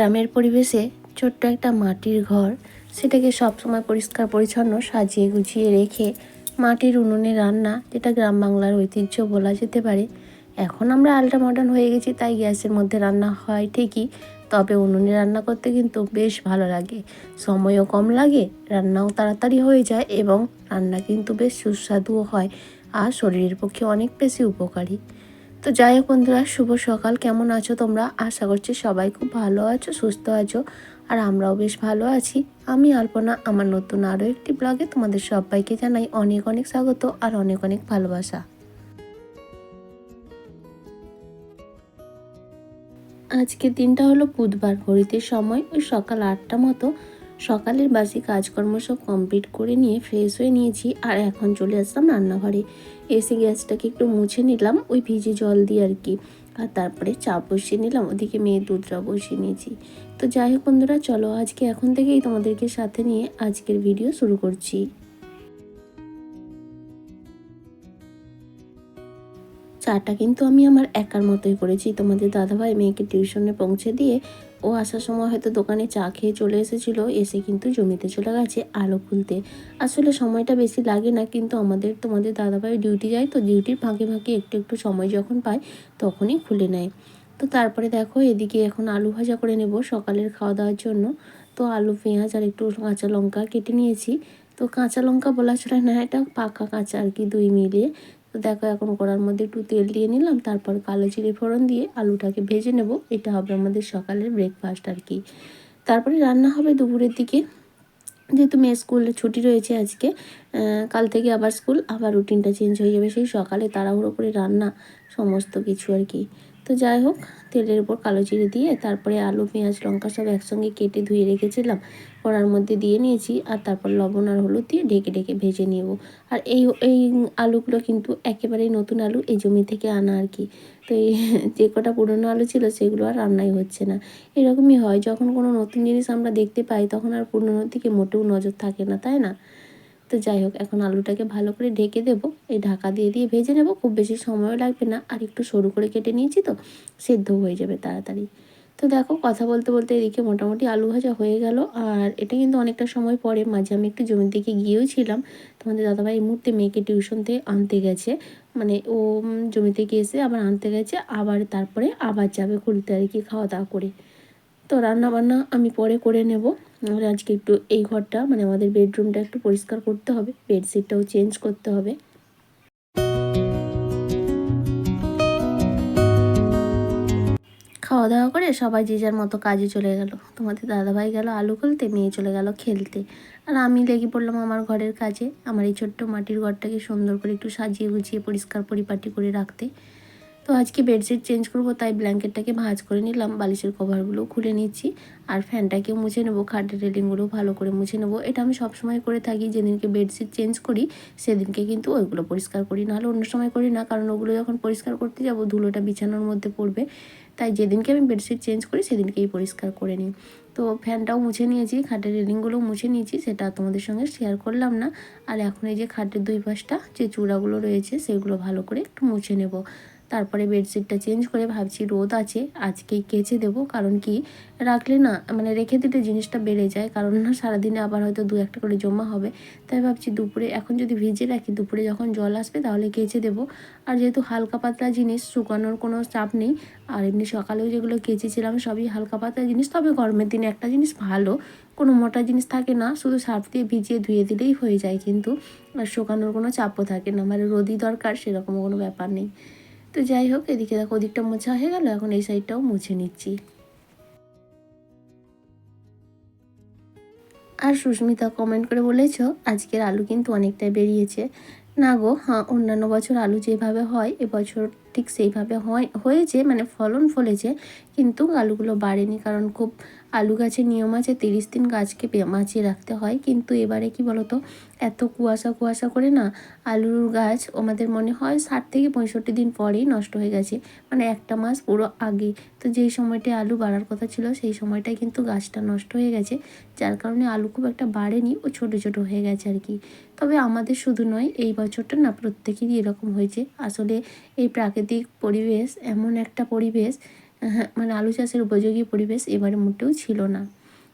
গ্রামের পরিবেশে ছোট্ট একটা মাটির ঘর, সেটাকে সবসময় পরিষ্কার, পরিচ্ছন্ন, সাজিয়ে গুছিয়ে রেখে মাটির উনুনে রান্না, যেটা গ্রাম বাংলার ঐতিহ্য বলা যেতে পারে। এখন আমরা আলট্রা মডার্ন হয়ে গেছি, তাই গ্যাসের মধ্যে রান্না হয় ঠিকই, তবে উনুনে রান্না করতে কিন্তু বেশ ভালো লাগে। সময়ও কম লাগে, রান্নাও তাড়াতাড়ি হয়ে যায় এবং রান্না কিন্তু বেশ সুস্বাদুও হয়, আর শরীরের পক্ষে অনেক বেশি উপকারী। তো যাই হোক বন্ধুরা, শুভ সকাল। কেমন আছো তোমরা? আশা করছি সবাই খুব ভালো আছো, সুস্থ আছো, আর আমরাও বেশ ভালো আছি। আমি আলপনা, আমার নতুন আরও একটি ব্লগে তোমাদের সবাইকে জানাই অনেক অনেক স্বাগত আর অনেক অনেক ভালোবাসা। আজকের দিনটা হলো বুধবার, ঘড়িতে সময় ওই সকাল আটটা মতো। সকালের বাসি কাজকর্ম সব কমপ্লিট করে নিয়ে ফ্রেশ হয়ে নিয়েছি, আর এখন চলে আসলাম রান্নাঘরে। এসে গ্যাসটাকে একটু মুছে নিলাম, ওই ভিজে জল দিয়ে আর কি। আর তারপরে চা বসিয়ে নিলাম, ওদিকে মেয়ের দুধটা বসিয়ে নিয়েছি। তো যাই হোক বন্ধুরা, চলো আজকে এখন থেকেই তোমাদেরকে সাথে নিয়ে আজকের ভিডিও শুরু করছি। চাটা কিন্তু আমি আমার একার মতোই করেছি। তোমাদের দাদাভাই মেয়েকে টিউশনে পৌঁছে দিয়ে ও আসার সময় হয়তো দোকানে চা খেয়ে চলে এসেছিল, এসে কিন্তু জমিতে চলে গেছে আলো খুলতে। আসলে সময়টা বেশি লাগে না, কিন্তু আমাদের তোমাদের দাদাভাই ডিউটি যায় তো ডিউটির ফাঁকে ফাঁকে একটু একটু সময় যখন পায় তখনই খুলে নেয়। তো তারপরে দেখো এদিকে এখন আলু ভাজা করে নেব সকালের খাওয়া দাওয়ার জন্য। তো আলু, পেঁয়াজ আর একটু কাঁচা লঙ্কা কেটে নিয়েছি। তো কাঁচা লঙ্কা বলা চলে না, এটা পাকা কাঁচা আর কি দুই মিলিয়ে। তো দেখো এখন কড়ার মধ্যে একটু তেল দিয়ে নিলাম, তারপর কালো জিরে ফোড়ন দিয়ে আলুটাকে ভেজে নেব। এটা হবে আমাদের সকালের ব্রেকফাস্ট আর কি। তারপরে রান্না হবে দুপুরের দিকে। যেহেতু মেয়ে স্কুলে ছুটি রয়েছে আজকে কাল থেকে আবার স্কুল আবার রুটিনটা চেঞ্জ হয়ে যাবে সেই সকালে তাড়াহুড়ো করে রান্না, সমস্ত কিছু আর কি। তো যাই হোক, তেলের উপর কালো জিরে দিয়ে তারপরে আলু, পেঁয়াজ, লঙ্কা সব একসঙ্গে কেটে ধুয়ে রেখেছিলাম। কড়ার মধ্যে দিয়ে নিয়েছি আর তারপর লবণ আর হলুদ দিয়ে ঢেকে ঢেকে ভেজে নেব। আর এই এই আলুগুলো কিন্তু একেবারেই নতুন আলু, এই জমি থেকে আনা আর কি। তো এই যে কটা পুরনো আলু ছিল, সেগুলো আর রান্নাই হচ্ছে না। এরকমই হয়, যখন কোনো নতুন জিনিস আমরা দেখতে পাই, তখন আর পুরনোর দিকে মোটেও নজর থাকে না, তাই না? তো যাই হোক, এখন আলুটাকে ভালো করে ঢেকে দেবো। এই ঢাকা দিয়ে দিয়ে ভেজে নেব, খুব বেশি সময়ও লাগবে না। আর একটু সরু করে কেটে নিয়েছি তো সেদ্ধ হয়ে যাবে তাড়াতাড়ি। তো দেখো, কথা বলতে বলতে এদিকে মোটামুটি আলু ভাজা হয়ে গেল। আর এটা কিন্তু অনেকটা সময় পরে, মাঝে আমি একটু জমির দিকে গিয়েও ছিলাম। তোমাদের দাদাভাই এই মুহূর্তে মেয়েকে টিউশন থেকে আনতে গেছে। মানে ও জমি থেকে এসে আবার আনতে গেছে, আবার তারপরে আবার যাবে খুলতে আর কি খাওয়া দাওয়া করে। তো রান্না বান্না আমি পরে করে নেব। আর আজকে একটু এই ঘরটা মানে আমাদের বেডরুমটা একটু পরিষ্কার করতে হবে বেডশিটটাও চেঞ্জ করতে হবে। খাওয়া দাওয়া করে সবাই যে যার মতো কাজে চলে গেল। তোমাদের দাদাভাই গেল আলু খুলতে, মেয়ে চলে গেল খেলতে। আর আমি লেগে পড়লাম আমার ঘরের কাজে, আমার এই ছোট্ট মাটির ঘরটাকে সুন্দর করে একটু সাজিয়ে গুছিয়ে পরিষ্কার পরিপাটি করে রাখতে। তো আজকে বেডশিট চেঞ্জ করব, তাই ব্ল্যাঙ্কেটটাকে ভাঁজ করে নিলাম, বালিশের কভারগুলো খুলে নিচ্ছি, আর ফ্যানটাকেও মুছে নেব, খাটের রেলিংগুলো ভালো করে মুছে নেব। এটা আমি সবসময় করে থাকি, যেদিনকে বেডশিট চেঞ্জ করি, সেদিনকে কিন্তু ওইগুলো পরিষ্কার করি, নাহলে অন্য সময় করি না, কারণ ওগুলো যখন পরিষ্কার করতে যাব, ধুলোটা বিছানোর মধ্যে পড়বে। তাই যেদিনকে আমি বেডশিট চেঞ্জ করি, সেদিনকেই পরিষ্কার করে নিই। তো ফ্যানটাও মুছে নিয়েছি, খাটের রেলিংগুলোও মুছে নিয়েছি, সেটা তোমাদের সঙ্গে শেয়ার করলাম না। আর এখন এই যে খাটের দুই পাশটা যে চূড়াগুলো রয়েছে, সেগুলো ভালো করে একটু মুছে নেব। তারপরে বেডশিটটা চেঞ্জ করে ভাবছি রোদ আছে আজকেই কেচে দেবো। কারণ কি? রাখলে না মানে রেখে দিতে জিনিসটা বেড়ে যায়। কারণ না, সারাদিনে আবার হয়তো দু একটা করে জমা হবে। তাই ভাবছি দুপুরে, এখন যদি ভিজে রাখি, দুপুরে যখন জল আসবে তাহলে কেচে দেবো। আর যেহেতু হালকা পাতলা জিনিস, শুকানোর কোনো চাপ নেই। আর এমনি সকালেও যেগুলো কেচেছিলাম, সবই হালকা পাতলা জিনিস। তবে গরমের দিনে একটা জিনিস ভালো, কোনো মোটা জিনিস থাকে না। শুধু সার্ফ দিয়ে ভিজিয়ে ধুয়ে দিলেই হয়ে যায়। কিন্তু আর শুকানোর কোনো চাপও থাকে না। মানে রোদই দরকার, সেরকম কোনো ব্যাপার নেই। তো যাই হোক, এদিকে দেখো, ওদিকটা মোছা হয়ে গেল, এখন এই সাইডটাও মুছে নিচ্ছি। আর সুস্মিতা কমেন্ট করে বলেছ, আজকের আলু কিন্তু অনেকটাই বেরিয়েছে। না গো হ্যাঁ অন্যান্য বছর আলু যেভাবে হয়, এবছর ঠিক সেইভাবে হয়, হয়েছে মানে ফলন ফলেছে, কিন্তু আলুগুলো বাড়েনি কারণ খুব আলু গাছের নিয়ম আছে, তিরিশ দিন গাছকে বাঁচিয়ে রাখতে হয়, কিন্তু এবারে কি বলতো, এত কুয়াশা কুয়াশা করে না, আলুর গাছ আমাদের মনে হয় ষাট থেকে পঁয়ষট্টি দিন পরেই নষ্ট হয়ে গেছে মানে একটা মাস পুরো আগে, তো যেই সময়টায় আলু বাড়ার কথা ছিল, সেই সময়টায় কিন্তু গাছটা নষ্ট হয়ে গেছে, যার কারণে আলু খুব একটা বাড়েনি ও ছোট ছোট হয়ে গেছে আর কি, তবে আমাদের শুধু নয়, এই বছরটা না প্রত্যেকেরই এরকম হয়েছে, আসলে এই প্রাকৃতিক পরিবেশ, এমন একটা পরিবেশ হ্যাঁ মানে আলু চাষের উপযোগী পরিবেশ এবারে মোটেও ছিল না।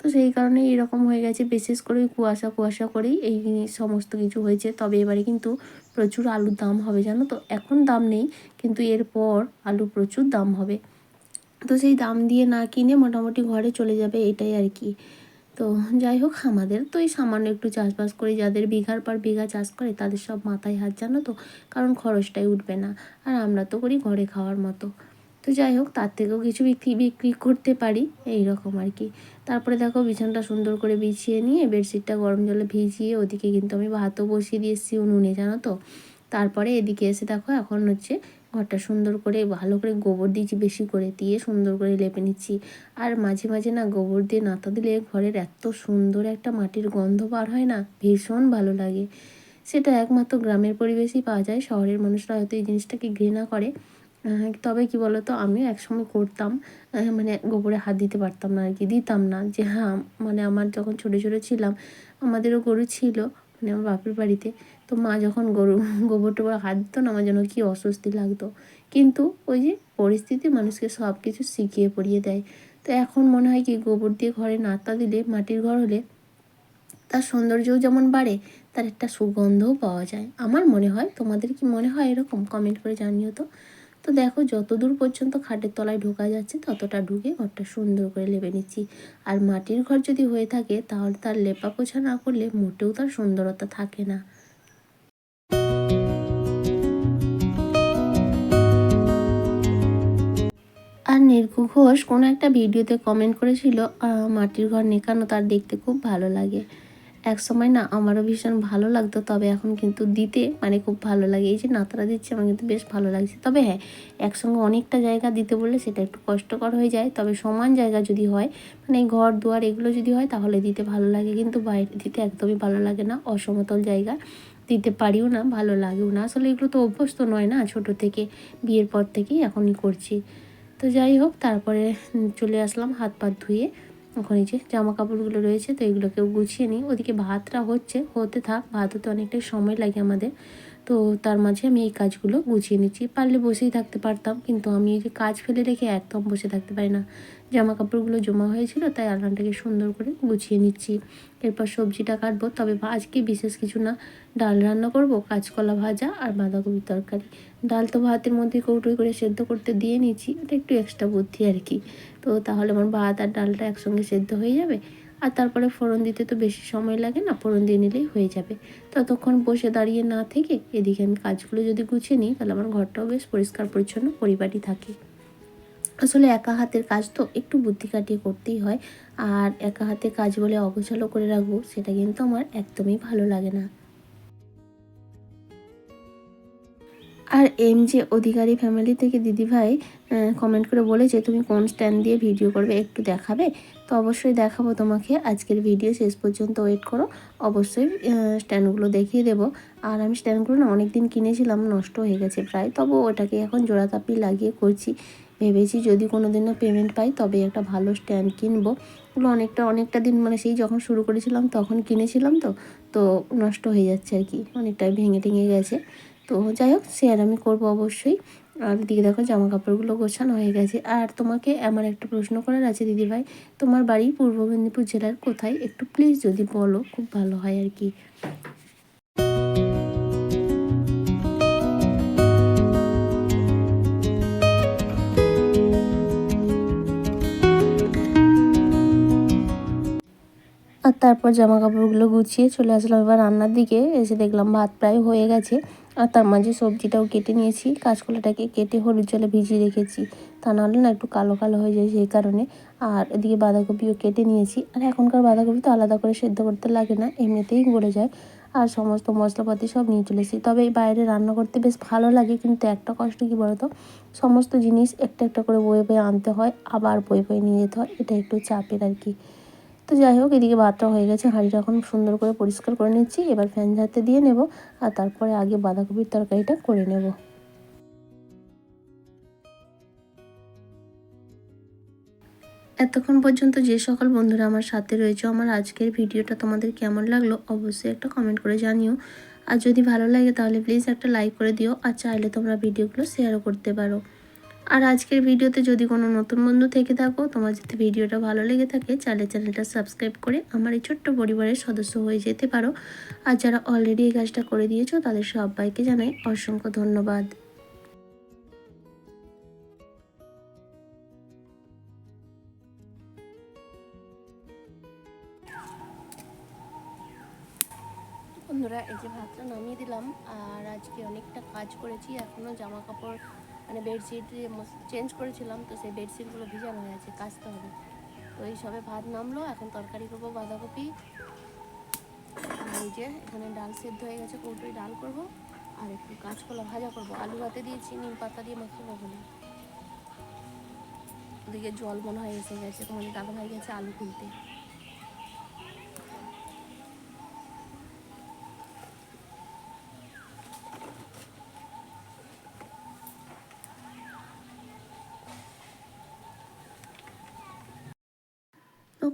তো সেই কারণে এরকম হয়ে গেছে, বিশেষ করে কুয়াশা কুয়াশা করেই এই সমস্ত কিছু হয়েছে। তবে এবারে কিন্তু প্রচুর আলুর দাম হবে, জানো তো? এখন দাম নেই, কিন্তু এরপর আলু প্রচুর দাম হবে। তো সেই দাম দিয়ে না কিনে মোটামুটি ঘরে চলে যাবে, এটাই আর কি। তো যাই হোক, আমাদের তো এই সামান্য একটু চাষবাস করে যাদের বিঘার পর বিঘা চাষ করে তাদের সব মাথায় হাত, জানো তো? কারণ খরচটাই উঠবে না। আর আমরা তো করি ঘরে খাওয়ার মতো। তো যাই হোক, তার থেকেও কিছু বিক্রি বিক্রি করতে পারি, এই রকম আর কি। তারপরে দেখো, বিছানটা সুন্দর করে বিছিয়ে নিয়ে বেডশিটটা গরম জলে ভিজিয়ে ওদিকে কিন্তু আমি ভাতও বসিয়ে দিয়ে এসেছি উনুনে, জানো তো? তারপরে এদিকে এসে দেখো, এখন হচ্ছে ঘরটা সুন্দর করে, ভালো করে গোবর দিয়েছি বেশি করে, দিয়ে সুন্দর করে লেপে নিচ্ছি। আর মাঝে মাঝে না গোবর দিয়ে নাতা দিলে ঘরের এত সুন্দর একটা মাটির গন্ধ বার হয় না, ভীষণ ভালো লাগে। সেটা একমাত্র গ্রামের পরিবেশেই পাওয়া যায়, শহরের মানুষরা হয়তো এই জিনিসটাকে ঘৃণা করে। তবে কি বলতো, আমিও একসময় করতাম। মানে গোবরে হাত দিতে পারতাম না আর কি, দিতাম না। যে হ্যাঁ মানে আমার যখন ছোটো ছোটো ছিলাম, আমাদেরও গরু ছিল মানে আমার বাপের বাড়িতে। তো মা যখন গরু, গোবর টোবর হাত দিত না, আমার যেন কী অস্বস্তি লাগতো। কিন্তু ওই যে পরিস্থিতি মানুষকে সব কিছু শিখিয়ে পড়িয়ে দেয়। তো এখন মনে হয় কি, গোবর দিয়ে ঘরে নাতা দিলে, মাটির ঘর হলে তার সৌন্দর্যও যেমন বাড়ে, তার একটা সুগন্ধও পাওয়া যায়। আমার মনে হয়, তোমাদের কি মনে হয় এরকম? কমেন্ট করে জানিও তো। তো দেখো যত দূর পর্যন্ত খাটের তলায় ঢোকা যাচ্ছে, ততটা ঢুকে ঘরটা সুন্দর করে লেপে নিচ্ছি। আর মাটির ঘর যদি হয়ে থাকে, তাহলে তার লেপা পোছা না করলে মোটেও তার সুন্দরতা থাকে না। আর ঘোষ কোনো একটা ভিডিওতে কমেন্ট করেছিল মাটির ঘর নেকানো তার দেখতে খুব ভালো লাগে। এক সময় না আমারও ভীষণ ভালো লাগতো, তবে এখন কিন্তু দিতে মানে খুব ভালো লাগে। এই যে নাতারা দিচ্ছে, আমার কিন্তু বেশ ভালো লাগছে। তবে হ্যাঁ একসঙ্গে অনেকটা জায়গা দিতে বললে সেটা একটু কষ্টকর হয়ে যায়, তবে সমান জায়গা যদি হয় মানে ঘর, দুয়ার এগুলো যদি হয় তাহলে দিতে ভালো লাগে। কিন্তু বাইরে দিতে একদমই ভালো লাগে না, অসমতল জায়গা, দিতে পারিও না, ভালো লাগেও না। আসলে এগুলো তো অভ্যস্ত নয় না, ছোট থেকে, বিয়ের পর থেকেই এখনই করছি। তো যাই হোক, তারপরে চলে আসলাম হাত পা ধুয়ে। ওখানে যে জামা কাপড়গুলো রয়েছে, তো এগুলোকেও গুছিয়ে নিই। ওদিকে ভাতটা হচ্ছে, হতে থাক ভাত হতে অনেকটাই সময় লাগে আমাদের। তো তার মাঝে আমি এই কাজগুলো গুছিয়ে নিচ্ছি। পারলে বসেই থাকতে পারতাম, কিন্তু আমি এই যে কাজ ফেলে রেখে একদম বসে থাকতে পারি না। জামা কাপড়গুলো জমা হয়েছিল, তাই আলনাটাকে সুন্দর করে গুছিয়ে নিচ্ছি। এরপর সবজিটা কাটবো, তবে আজকে বিশেষ কিছু না। ডাল রান্না করব, কাঁচকলা ভাজা আর বাঁধাকপির তরকারি। ডাল তো ভাতের মধ্যে কৌটোই করে সেদ্ধ করতে দিয়ে নিচ্ছি, এটা একটু এক্সট্রা বুদ্ধি আর কি। তো তাহলে আমার ভাত আর ডালটা একসঙ্গে সেদ্ধ হয়ে যাবে? আর তারপরে ফোড়ন দিতে তো বেশি সময় লাগে না, ফোড়ন দিয়ে নিলেই হয়ে যাবে। ততক্ষণ বসে দাঁড়িয়ে না থেকে এদিকে আমি কাজগুলো যদি গুছিয়ে নিই, তাহলে আমার ঘরটাও বেশ পরিষ্কার পরিচ্ছন্ন পরিপাটি থাকে। আসলে একা হাতের কাজ তো একটু বুদ্ধি কাটিয়ে করতেই হয়, আর একা হাতে কাজ বলে অগোছালো করে রাখব, সেটা কিন্তু আমার একদমই ভালো লাগে না। আর এম যে অধিকারী ফ্যামিলি থেকে দিদিভাই কমেন্ট করে বলেছে তুমি কোন স্ট্যান্ড দিয়ে ভিডিও করবে? একটু দেখাবে? তো অবশ্যই দেখাবো তোমাকে। আজকের ভিডিও শেষ পর্যন্ত ওয়েট করো। অবশ্যই স্ট্যান্ডগুলো দেখিয়ে দেবো। আর আমি স্ট্যান্ডগুলো না অনেক দিন কিনেছিলাম, নষ্ট হয়ে গেছে প্রায়। তবে ওটাকে এখন জোড়াতাপি লাগিয়ে করছি। ভেবেছি যদি কোনো দিনও পেমেন্ট পাই তবে একটা ভালো স্ট্যান্ড কিনবো। ওগুলো অনেকটা অনেকটা দিন মানে সেই যখন শুরু করেছিলাম, তখন কিনেছিলাম তো তো নষ্ট হয়ে যাচ্ছে আর কি। অনেকটাই ভেঙে টেঙে গেছে। তো যাই হোক শেয়ার আমি করব অবশ্যই। আর দিকে দেখো জামা কাপড়গুলো গোছানো হয়ে গেছে। আর তোমাকে আমার একটা প্রশ্ন করার আছে, দিদিভাই। তোমার বাড়ি পূর্ব মেদিনীপুর জেলার কোথায়? একটু প্লিজ যদি বলো, খুব ভালো হয় আর কি। আর তারপর জামা কাপড়গুলো গুছিয়ে চলে আসলাম। এবার রান্নার দিকে এসে দেখলাম ভাত প্রায় হয়ে গেছে। আর তার মাঝে সবজিটাও কেটে নিয়েছি। কাঁচকলাটাকে কেটে হলুদ জলে ভিজিয়ে রেখেছি। তা নাহলে না একটু কালো কালো হয়ে যায় সেই কারণে। আর এদিকে বাঁধাকপিও কেটে নিয়েছি। আর এখনকার বাঁধাকপি তো আলাদা করে সেদ্ধ করতে লাগে না, এমনিতেই গড়ে যায়। আর সমস্ত মশলাপাতি সব নিয়ে চলেছি তবে এই বাইরে রান্না করতে বেশ ভালো লাগে, কিন্তু একটা কষ্ট কী বলতো? সমস্ত জিনিস একটা একটা করে বয়ে বয়ে আনতে হয়, আবার বয়ে বয়ে নিয়ে যেতে হয়, এটা একটু চাপের আর কি। তো যাই হোক, এদিকে ভাতটা হয়ে গেছে। হাঁড়িটা এখন সুন্দর করে পরিষ্কার করে নিচ্ছি। এবার ফ্যান ঝাড়তে দিয়ে নেব আর তারপরে আগে বাঁধাকপির তরকারিটা করে নেব। এতক্ষণ পর্যন্ত যে সকল বন্ধুরা আমার সাথে রয়েছে, আমার আজকের ভিডিওটা তোমাদের কেমন লাগল অবশ্যই একটা কমেন্ট করে জানিও। আর যদি ভালো লাগে তাহলে প্লিজ একটা লাইক করে দিও। আর চাইলে তোমরা ভিডিওগুলো শেয়ারও করতে পারো। আর আজকের ভিডিওতে যদি কোনো নতুন বন্ধু থেকে থাকো, তোমার যদি ভিডিওটা ভালো লেগে থাকে চাইলে চ্যানেলটা সাবস্ক্রাইব করে আমার এই ছোট্ট পরিবারের সদস্য হয়ে যেতে পারো। আর যারা অলরেডি এই কাজটা করে দিয়েছ, তাদের সবাইকে জানাই অসংখ্য ধন্যবাদ। বন্ধুরা, এই যে ভাতটা নামিয়ে দিলাম, আর আজকে অনেকটা কাজ করেছি এখনও জামা কাপড় মানে বেডশিট চেঞ্জ করেছিলাম, তো সেই বেডশিটগুলো ভিজানো হয়ে আছে, কাচতে হবে। তো এই সবে ভাত নামলো, এখন তরকারি করব বাঁধাকপি। এই যে এখানে ডাল সেদ্ধ হয়ে গেছে কৌটোই ডাল করব, আর একটু কাঁচকলা ভাজা করব। আলু ভাতে দিয়েছি, নিম পাতা দিয়ে মাখাবো বলে ওদিকে জল মনে হয় এসে গেছে তোমাদের দাদা ভাই গেছে আলু খুলতে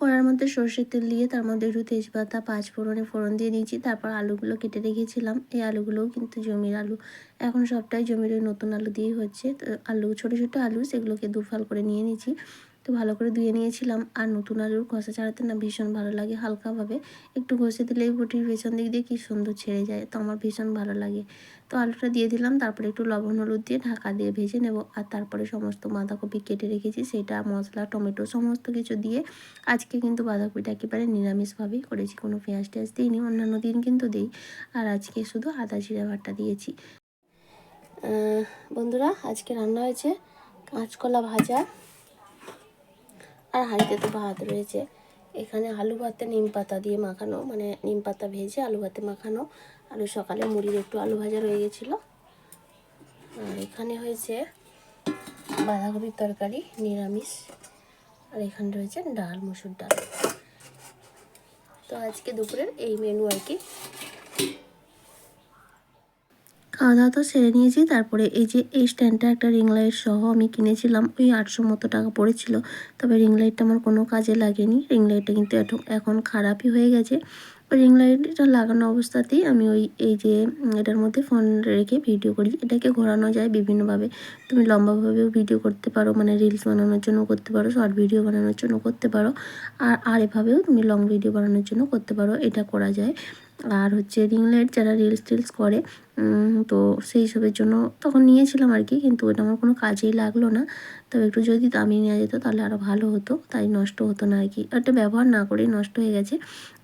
কড়ার মধ্যে সর্ষের তেল দিয়ে, তার মধ্যে একটু তেজপাতা, পাঁচ ফোড়নে ফোড়ন দিয়ে নিয়েছি তারপর আলুগুলো কেটে রেখেছিলাম। এই আলুগুলোও কিন্তু জমির আলু। এখন সবটাই জমির ওই নতুন আলু দিয়েই হচ্ছে। তো আলু, ছোটো ছোটো আলু, সেগুলোকে দুফাল করে নিয়ে নিয়েছি। তো ভালো করে ধুয়ে নিয়েছিলাম। আর নতুন আলুর খসা ছাড়াতে না ভীষণ ভালো লাগে হালকাভাবে। একটু ঘষে দিলেই বটির পেছন দিক দিয়ে কী সুন্দর ছেড়ে যায়। তো আমার ভীষণ ভালো লাগে। তো আলুটা দিয়ে দিলাম, তারপরে একটু লবণ হলুদ দিয়ে ঢাকা দিয়ে ভেজে নেব। আর তারপরে সমস্ত বাঁধাকপি কেটে রেখেছি, সেটা মশলা, টমেটো সমস্ত কিছু দিয়ে। আজকে কিন্তু বাঁধাকপিটা একেবারে নিরামিষভাবেই করেছি, কোনো পেঁয়াজ টেয়াজ দিইনি, অন্যান্য দিন কিন্তু দিই। আর আজকে শুধু আদা জিরা বাটা দিয়েছি। বন্ধুরা, আজকে রান্না হয়েছে কাঁচকলা ভাজা। আর হাঁড়িতে তো ভাত রয়েছে। এখানে আলু ভাতে নিম পাতা দিয়ে মাখানো মানে নিম পাতা ভেজে আলু ভাতে মাখানো। আর সকালে মুড়ির একটু আলু ভাজা রয়ে গেছিল। আর এখানে হয়েছে বাঁধাকপির তরকারি, নিরামিষ। আর এখানে রয়েছে ডাল, মুসুর ডাল। তো আজকে দুপুরের এই মেনু আর কি। খাওয়া দাওয়া তো সেরে নিয়েছি। তারপরে এই যে এই স্ট্যান্ডটা একটা রিং লাইট সহ আমি কিনেছিলাম। ওই আটশো মতো টাকা পড়েছিল। তবে রিং লাইটটা আমার কোনো কাজে লাগেনি। রিং লাইটটা কিন্তু এখন খারাপই হয়ে গেছে। রিং লাইটটা লাগানো অবস্থাতেই আমি ওই, এই যে এটার মধ্যে ফোন রেখে ভিডিও করি। এটাকে ঘোরানো যায় বিভিন্নভাবে। তুমি লম্বাভাবেও ভিডিও করতে পারো মানে রিলস বানানোর জন্য করতে পারো শর্ট ভিডিও বানানোর জন্য করতে পারো। আর আর এভাবেও তুমি লং ভিডিও বানানোর জন্য করতে পারো। এটা করা যায়। আর হচ্ছে রিং লাইট যারা রিলস টিলস করে তো সেই সবের জন্য তখন নিয়েছিলাম আর কি, কিন্তু ওটা আমার কোনো কাজেই লাগল না। তবে একটু যদি দামি নেওয়া যেত তাহলে আরও ভালো হতো, তাই নষ্ট হতো না আর কি। ওটা ব্যবহার না করেই নষ্ট হয়ে গেছে।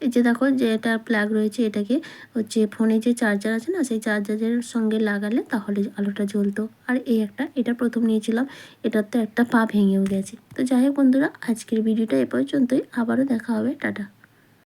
এই যে দেখো যে এটা প্লাগ রয়েছে এটাকে, হচ্ছে ফোনে যে চার্জার আছে না, সেই চার্জারের সঙ্গে লাগালে তাহলে আলোটা জ্বলতো। আর এই একটা, এটা প্রথম নিয়েছিলাম, এটার তো একটা পা ভেঙেও গেছে। তো যাই হোক বন্ধুরা, আজকের ভিডিওটা এ পর্যন্তই, আবারও দেখা হবে, টাটা।